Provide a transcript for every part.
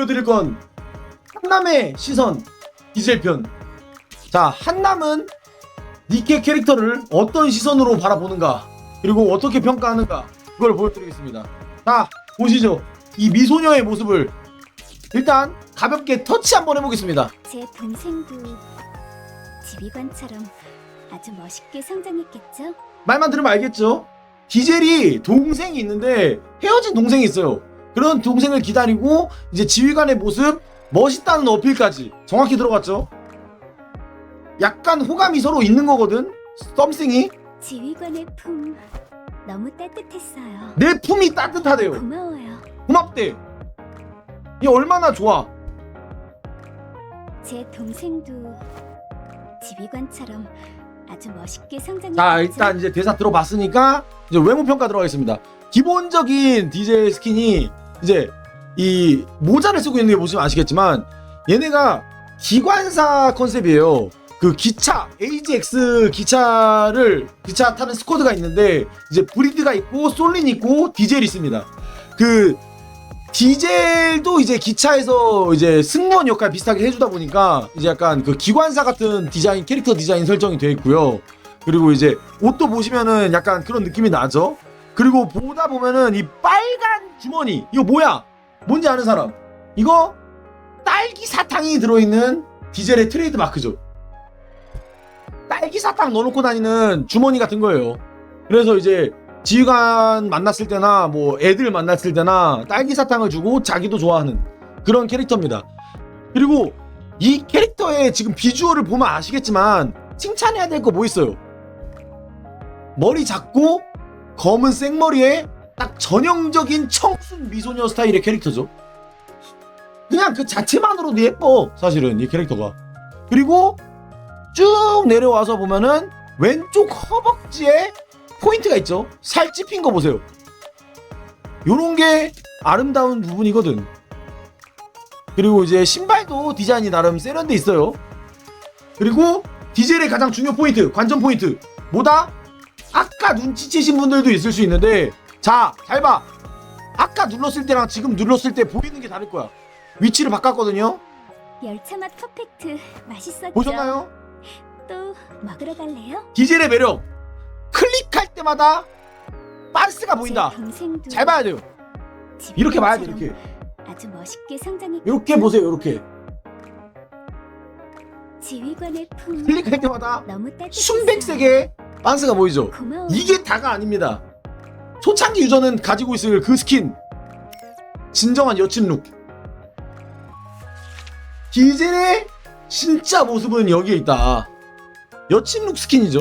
보여드릴 건 한남의 시선 디젤 편. 자, 한남은 니케 캐릭터를 어떤 시선으로 바라보는가, 그리고 어떻게 평가하는가, 그걸 보여드리겠습니다. 자, 보시죠. 이 미소녀의 모습을 일단 가볍게 터치 한번 해보겠습니다. 제 동생도 지휘관처럼 아주 멋있게 성장했겠죠? 말만 들으면 알겠죠? 디젤이 동생이 있는데 헤어진 동생이 있어요. 그런 동생을 기다리고 이제 지휘관의 모습 멋있다는 어필까지 정확히 들어갔죠? 약간 호감이 서로 있는 거거든? 썸씽이 지휘관의 품 너무 따뜻했어요. 내 품이 따뜻하대요. 고마워요. 고맙대. 이 얼마나 좋아. 제 동생도 지휘관처럼 아주 멋있게 성장했겠죠? 자 일단 이제 대사 들어봤으니까 이제 외모 평가 들어가겠습니다. 기본적인 디젤 스킨이 이제 이 모자를 쓰고 있는 게 보시면 아시겠지만 얘네가 기관사 컨셉이에요. 그 기차 AGX 기차를 기차 타는 스쿼드가 있는데 이제 브리드가 있고 솔린 있고 디젤이 있습니다. 그 디젤도 이제 기차에서 이제 승무원 역할 비슷하게 해주다 보니까 이제 약간 그 기관사 같은 디자인 캐릭터 디자인 설정이 되어 있고요. 그리고 이제 옷도 보시면은 약간 그런 느낌이 나죠. 그리고 보다 보면은 이 빨간 주머니 이거 뭐야? 뭔지 아는 사람? 이거 딸기 사탕이 들어있는 디젤의 트레이드 마크죠. 딸기 사탕 넣어놓고 다니는 주머니 같은 거예요. 그래서 이제 지휘관 만났을 때나 뭐 애들 만났을 때나 딸기 사탕을 주고 자기도 좋아하는 그런 캐릭터입니다. 그리고 이 캐릭터의 지금 비주얼을 보면 아시겠지만 칭찬해야 될 거 뭐 있어요? 머리 작고 검은 생머리에 딱 전형적인 청순 미소녀 스타일의 캐릭터죠. 그냥 그 자체만으로도 예뻐 사실은 이 캐릭터가. 그리고 쭉 내려와서 보면은 왼쪽 허벅지에 포인트가 있죠. 살 찝힌 거 보세요. 요런 게 아름다운 부분이거든. 그리고 이제 신발도 디자인이 나름 세련돼 있어요. 그리고 디젤의 가장 중요 포인트, 관전 포인트. 뭐다? 아까 눈치채신 분들도 있을 수 있는데, 자, 잘 봐. 아까 눌렀을 때랑 지금 눌렀을 때 보이는 게 다를 거야. 위치를 바꿨거든요. 열차 맛 퍼펙트 맛있었죠? 보셨나요? 또 먹으러 갈래요? 디젤의 매력. 클릭할 때마다 반스가 보인다. 제 동생도 잘 봐야 돼요. 이렇게 봐야 돼, 이렇게. 아주 멋있게 성장했 이렇게 보세요, 이렇게. 지휘관의 품 클릭할 때마다 너무 따뜻했어요. 순백색의 반스가 보이죠? 이게 다가 아닙니다. 초창기 유저는 가지고 있을 그 스킨. 진정한 여친 룩. 디젤의 진짜 모습은 여기에 있다. 여친 룩 스킨이죠.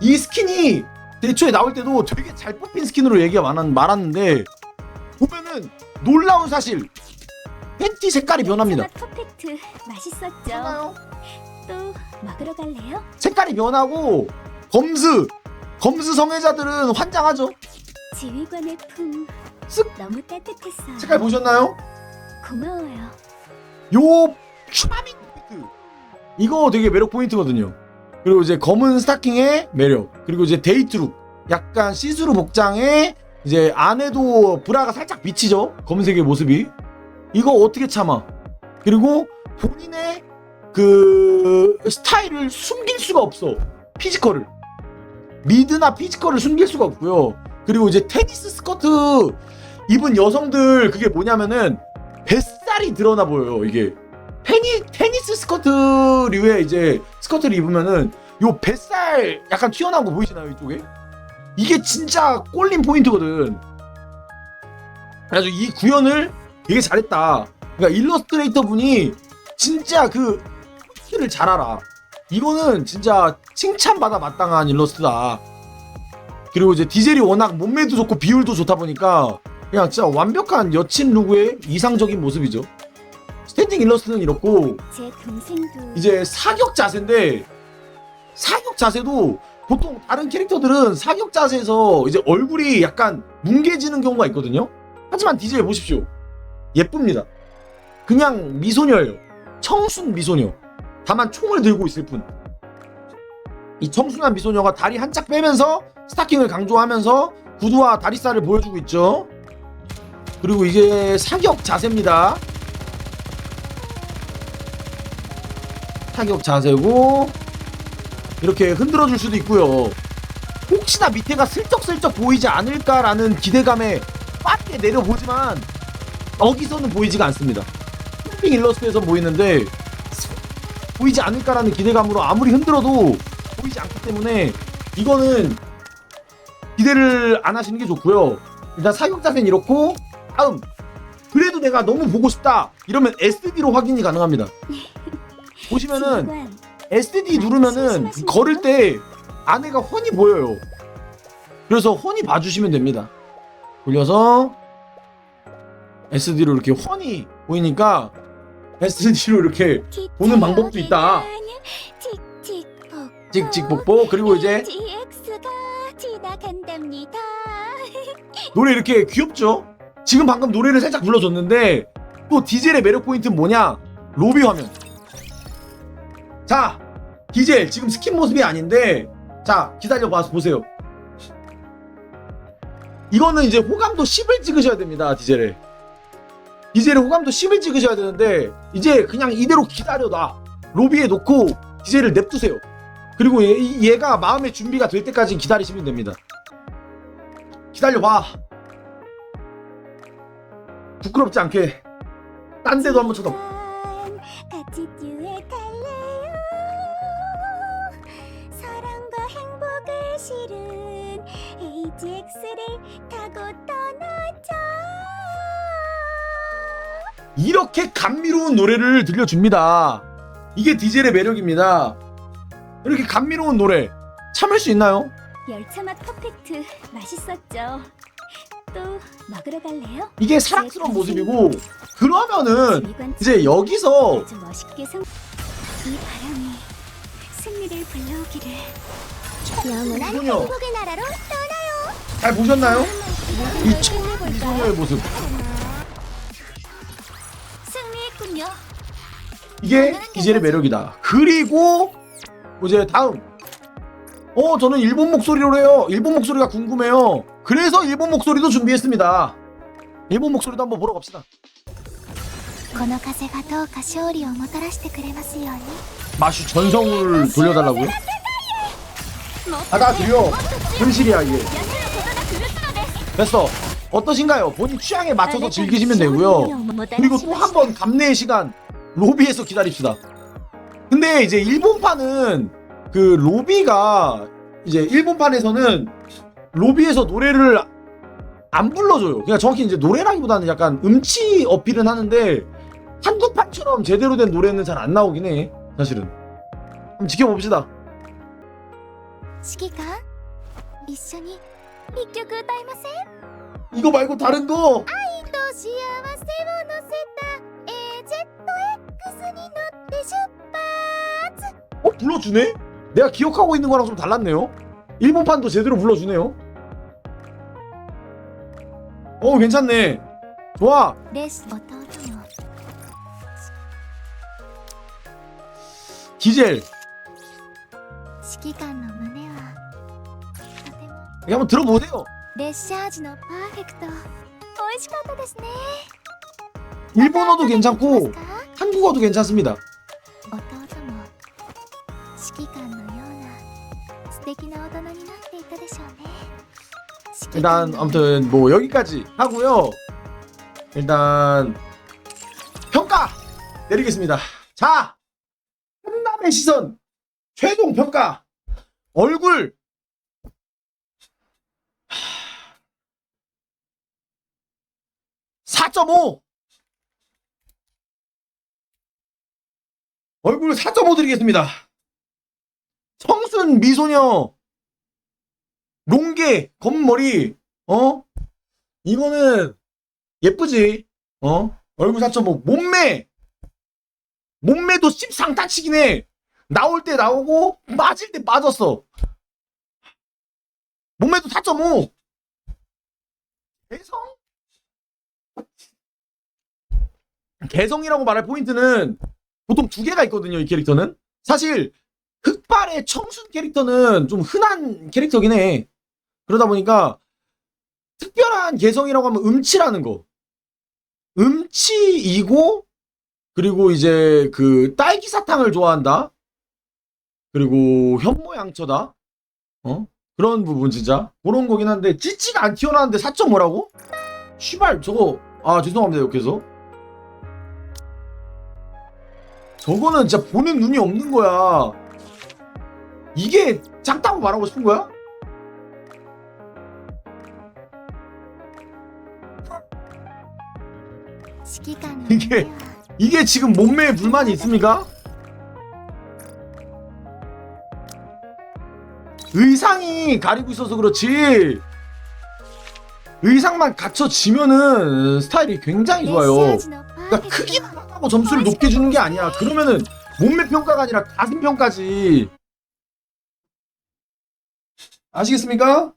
이 스킨이 대초에 나올 때도 되게 잘 뽑힌 스킨으로 얘기가 많았, 많았는데 보면은 놀라운 사실 팬티 색깔이 변합니다. 퍼펙트 맛있었죠? 또 먹으러 갈래요? 색깔이 변하고 검스 검스 성애자들은 환장하죠. 지휘관의 품 쓱 너무 따뜻했어요. 색깔 보셨나요? 고마워요. 요 슈마민 포인트 이거 되게 매력 포인트거든요. 그리고 이제 검은 스타킹의 매력 그리고 이제 데이트룩 약간 시스루 복장에 이제 안에도 브라가 살짝 비치죠 검은색의 모습이 이거 어떻게 참아 그리고 본인의 그 스타일을 숨길 수가 없어. 피지컬을. 미드나 피지컬을 숨길 수가 없고요. 그리고 이제 테니스 스커트 입은 여성들 그게 뭐냐면은 뱃살이 드러나 보여요 이게. 테니 테니스 스커트류의 이제 스커트를 입으면은 요 뱃살 약간 튀어나온 거 보이시나요 이쪽에? 이게 진짜 꼴린 포인트거든. 그래가지고 이 구현을 되게 잘했다. 그러니까 일러스트레이터 분이 진짜 그 포인트를 잘 알아 이거는 진짜 칭찬받아 마땅한 일러스트다 그리고 이제 디젤이 워낙 몸매도 좋고 비율도 좋다 보니까 그냥 진짜 완벽한 여친 룩의 이상적인 모습이죠. 스탠딩 일러스트는 이렇고 이제 사격 자세인데 사격 자세도 보통 다른 캐릭터들은 사격 자세에서 이제 얼굴이 약간 뭉개지는 경우가 있거든요. 하지만 디젤 보십시오. 예쁩니다. 그냥 미소녀예요. 청순 미소녀. 다만 총을 들고 있을 뿐. 이 청순한 미소녀가 다리 한짝 빼면서 스타킹을 강조하면서 구두와 다리살을 보여주고 있죠. 그리고 이게 사격 자세입니다. 사격 자세고 이렇게 흔들어 줄 수도 있고요. 혹시나 밑에가 슬쩍슬쩍 보이지 않을까라는 기대감에 빠르게 내려보지만 여기서는 보이지가 않습니다. 핑 일러스트에서 보이는데 보이지 않을까라는 기대감으로 아무리 흔들어도 보이지 않기 때문에 이거는 기대를 안 하시는 게 좋고요. 일단 사격 자세는 이렇고 다음 그래도 내가 너무 보고 싶다 이러면 SD로 확인이 가능합니다. 보시면은 SD 누르면은 걸을 때 안에가 훤히 보여요. 그래서 훤히 봐주시면 됩니다. 돌려서 SD로 이렇게 훤히 보이니까 SD로 이렇게 보는 방법도 있다. 찍찍폭폭 그리고 이제. 노래 이렇게 귀엽죠? 지금 방금 노래를 살짝 불러줬는데 또 디젤의 매력 포인트는 뭐냐? 로비 화면. 자, 디젤 지금 스킨 모습이 아닌데 자 기다려 봐서 보세요. 이거는 이제 호감도 10을 찍으셔야 됩니다, 디젤에. 디젤에 호감도 10을 찍으셔야 되는데 이제 그냥 이대로 기다려놔. 로비에 놓고 디젤을 냅두세요. 그리고 얘, 얘가 마음의 준비가 될 때까지 기다리시면 됩니다. 기다려봐. 부끄럽지 않게 딴 데도 한번 쳐다. 실은 AGX를 타고 떠나자. 이렇게 감미로운 노래를 들려줍니다. 이게 디젤의 매력입니다. 이렇게 감미로운 노래 참을 수 있나요? 열차 맛 퍼펙트 맛있었죠. 또 먹으러 갈래요? 이게 사랑스러운 모습이고 그러면은 이제 여기서 아주 멋있게 성... 이 바람이 승리를 불러오기를 영원한. 행복의 나라로 잘 보셨나요? 이이첫 이소녀의 모습 이게 디젤의 매력이다. 그리고 이제 다음 어 저는 일본 목소리로 해요. 일본 목소리가 궁금해요. 그래서 일본 목소리도 준비했습니다. 일본 목소리도 한번 보러 갑시다. この風がどうか勝利をもたらしてくれますように 마슈 전성을 돌려달라고요? 받아들여 현실이야 이게 됐어 어떠신가요? 본인 취향에 맞춰서 즐기시면 되고요 그리고 또 한 번 감내의 시간 로비에서 기다립시다 근데 이제 일본판은 그 로비가 이제 일본판에서는 로비에서 노래를 안 불러줘요 그냥 정확히 이제 노래라기보다는 약간 음치 어필은 하는데 한국판처럼 제대로 된 노래는 잘 안 나오긴 해 사실은 한번 지켜봅시다 指揮官一緒に一曲歌いません 이거 말고 다른 거 と幸せを乗せた 불러주네? 내가 기억하고 있는 거랑 좀 달랐네요. 일본판도 제대로 불러주네요. 어 괜찮네. 좋아. レス弟の 디젤 指揮官の胸はとても 여기 한번 들어보세요. 列車味のパーフェクト美味しかったですね 일본어도 괜찮고 ますか 한국어도 괜찮습니다. 弟も 指揮官のような素敵な大人になっていたでしょうね 일단 아무튼 뭐 여기까지 하고요. 일단 평가 내리겠습니다. 자, 한남의 시선 최종 평가 얼굴 4.5 얼굴 4.5 드리겠습니다. 청순 미소녀 롱게 검머리 어? 이거는 예쁘지? 어? 얼굴 4.5 몸매! 몸매도 씹상타치긴 해. 나올 때 나오고 빠질 때 빠졌어. 몸매도 4.5 개성? 개성이라고 말할 포인트는 보통 두 개가 있거든요 이 캐릭터는. 사실 흑발의 청순 캐릭터는 좀 흔한 캐릭터긴 해 그러다 보니까 특별한 개성이라고 하면 음치라는 거. 음치이고 그리고 이제 그 딸기 사탕을 좋아한다. 그리고 현모양처다. 어? 그런 부분 진짜 그런 거긴 한데 찌찌가 안 튀어나왔는데 4점 뭐라고? 씨발 저거 아 죄송합니다 욕해서 저거는 진짜 보는 눈이 없는 거야 이게 작다고 말하고 싶은 거야? 이게 이게 지금 몸매에 불만이 있습니까? 의상이 가리고 있어서 그렇지. 의상만 갖춰지면은 스타일이 굉장히 좋아요. 그러니까 크기만 하고 점수를 높게 주는 게 아니야. 그러면은 몸매 평가가 아니라 가슴 평까지. 아시겠습니까?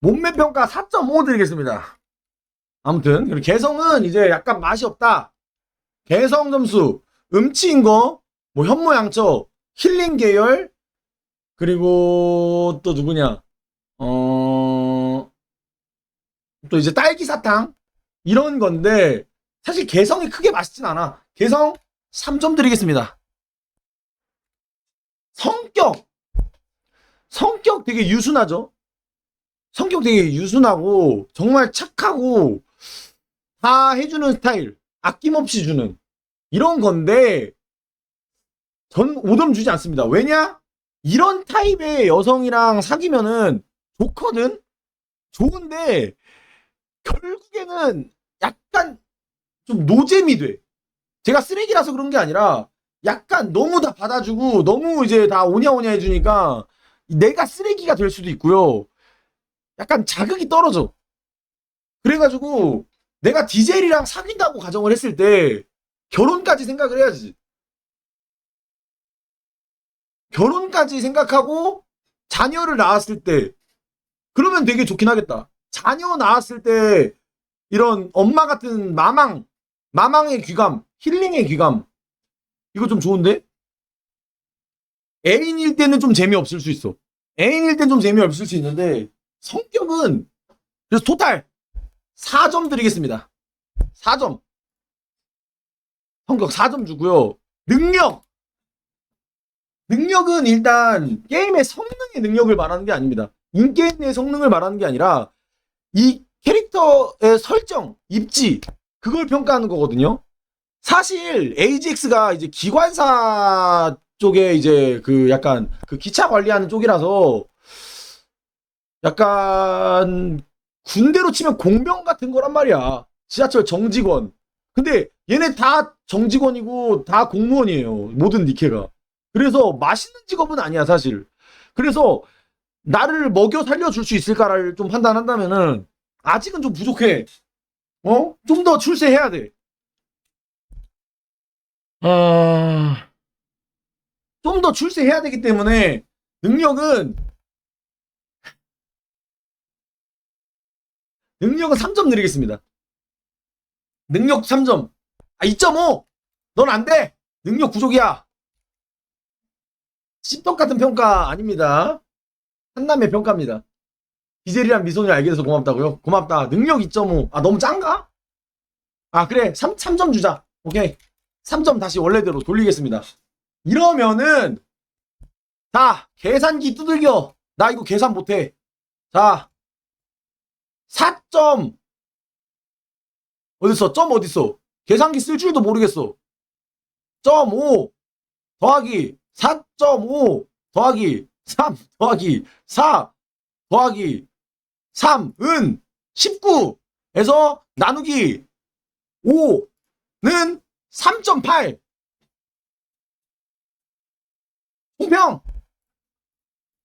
몸매 평가 4.5 드리겠습니다 아무튼 그리고 개성은 이제 약간 맛이 없다. 개성 점수 음치인 거, 뭐 현모양처, 힐링 계열, 그리고 또 누구냐? 어, 또 이제 딸기 사탕 이런 건데 사실 개성이 크게 맛있진 않아. 개성 3점 드리겠습니다. 성격 성격 되게 유순하죠. 성격 되게 유순하고 정말 착하고 다 해주는 스타일 아낌없이 주는 이런 건데 전 5점 주지 않습니다. 왜냐? 이런 타입의 여성이랑 사귀면은 좋거든? 좋은데 결국에는 약간 좀 노잼이 돼. 제가 쓰레기라서 그런 게 아니라 약간 너무 다 받아주고 너무 이제 다 오냐오냐 해주니까 내가 쓰레기가 될 수도 있고요 약간 자극이 떨어져. 그래가지고 내가 디젤이랑 사귄다고 가정을 했을 때 결혼까지 생각을 해야지. 결혼까지 생각하고 자녀를 낳았을 때 그러면 되게 좋긴 하겠다. 자녀 낳았을 때 이런 엄마 같은 마망, 마망의 귀감, 힐링의 귀감 이거 좀 좋은데? 애인일 때는 좀 재미없을 수 있어. 애인일 땐 좀 재미없을 수 있는데 성격은 그래서 토탈 4점 드리겠습니다. 4점. 성격 4점 주고요. 능력. 능력은 일단 게임의 성능의 능력을 말하는 게 아닙니다. 인게임의 성능을 말하는 게 아니라 이 캐릭터의 설정, 입지 그걸 평가하는 거거든요. 사실 AGX가 이제 기관사 쪽에 이제 그 약간 그 기차 관리하는 쪽이라서 약간 군대로 치면 공병 같은 거란 말이야. 지하철 정직원. 근데 얘네 다 정직원이고 다 공무원이에요. 모든 니케가. 그래서 맛있는 직업은 아니야, 사실. 그래서 나를 먹여 살려줄 수 있을까를 좀 판단한다면은 아직은 좀 부족해. 어? 좀 더 출세해야 돼. 아... 좀 더 출세해야 되기 때문에 능력은 능력은 3점 드리겠습니다. 능력 3점. 아, 2.5! 넌 안 돼! 능력 부족이야! 씹덕 같은 평가 아닙니다. 한남의 평가입니다. 디젤이란 미소를 알게 돼서 고맙다고요? 고맙다. 능력 2.5. 아, 너무 짠가? 아, 그래. 3, 3점 주자. 오케이. 3점 다시 원래대로 돌리겠습니다. 이러면은, 자, 계산기 두들겨. 나 이거 계산 못해. 자, 4점 어딨어? 점 어딨어? 계산기 쓸 줄도 모르겠어. 점 5 더하기 4.5 더하기 3 더하기 4 더하기 3은 19에서 나누기 5는 3.8 총평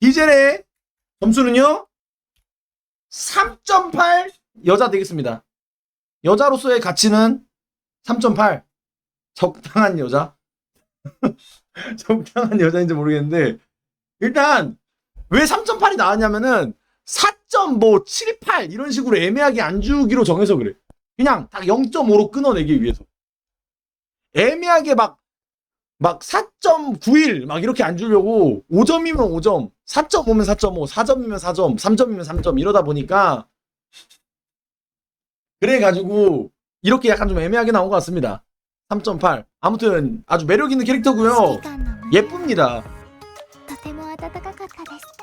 디젤의 점수는요 3.8 여자 되겠습니다. 여자로서의 가치는 3.8 적당한 여자 적당한 여자인지 모르겠는데 일단 왜 3.8이 나왔냐면은 4.78 이런 식으로 애매하게 안 주기로 정해서 그래. 그냥 딱 0.5로 끊어내기 위해서. 애매하게 막 막 4.91 막 이렇게 안 주려고 5점이면 5점, 4.5면 4.5, 4점이면 4점, 3점이면 3점 이러다 보니까 그래가지고 이렇게 약간 좀 애매하게 나온 것 같습니다. 3.8 아무튼 아주 매력있는 캐릭터고요 예쁩니다.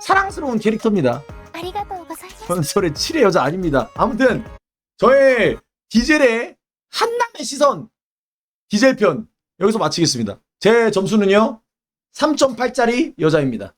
사랑스러운 캐릭터입니다. 저는 저의 7의 여자 아닙니다. 아무튼 저의 디젤의 한남의 시선 디젤 편 여기서 마치겠습니다. 제 점수는요 3.8짜리 여자입니다.